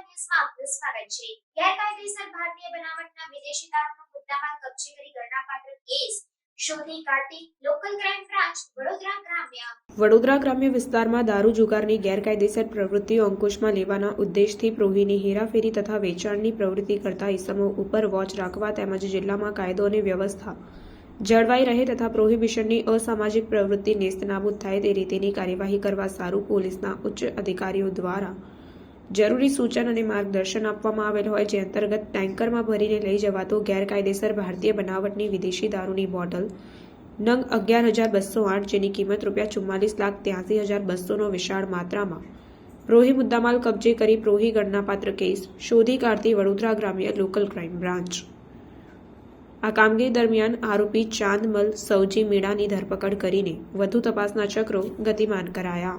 ન્યૂઝમાં આપનું સ્વાગત છે. ગેરકાયદેસર ભારતીય બનાવટના વિદેશી દારૂનો મુદ્દામાં કબજે કરી ગણનાપાત્ર કેસ વડોદરા ગ્રામ્ય. વડોદરા ગ્રામ્ય વિસ્તારમાં દારૂ જુગારની ગેરકાયદેસર પ્રવૃત્તિઓ અંકુશમાં લેવાના ઉદ્દેશથી પ્રોહીની હેરાફેરી તથા વેચાણની પ્રવૃત્તિ કરતા ઇસમો ઉપર વોચ રાખવા તેમજ જિલ્લામાં કાયદો અને વ્યવસ્થા જળવાઈ રહે તથા પ્રોહિબિશનની અસામાજિક પ્રવૃત્તિ નેસ્તનાબૂદ થાય તે રીતેની કાર્યવાહી કરવા સારું પોલીસના ઉચ્ચ અધિકારીઓ દ્વારા જરૂરી સૂચન અને માર્ગદર્શન આપવામાં આવેલ હોય જે અંતર્ગત ટેન્કરમાં ભરીને લઈ જવાતો ગેરકાયદેસર ભારતીય બનાવટની વિદેશી દારૂની બોટલ, નંગ અગિયાર હજાર બસો આઠ જેની કિંમત રૂપિયા ચુમ્માલીસ લાખ ત્યાસી હજાર બસોનો વિશાળ માત્રામાં. પ્રોહી મુદ્દામાલ કબજે કરી પ્રોહી ગણનાપાત્ર કેસ શોધી કાઢતી વડોદરા ગ્રામ્ય લોકલ ક્રાઇમ બ્રાન્ચ. આ કામગીરી દરમિયાન આરોપી ચાંદમલ સૌજી મીણાની ધરપકડ કરીને વધુ તપાસના ચક્રો ગતિમાન કરાયા.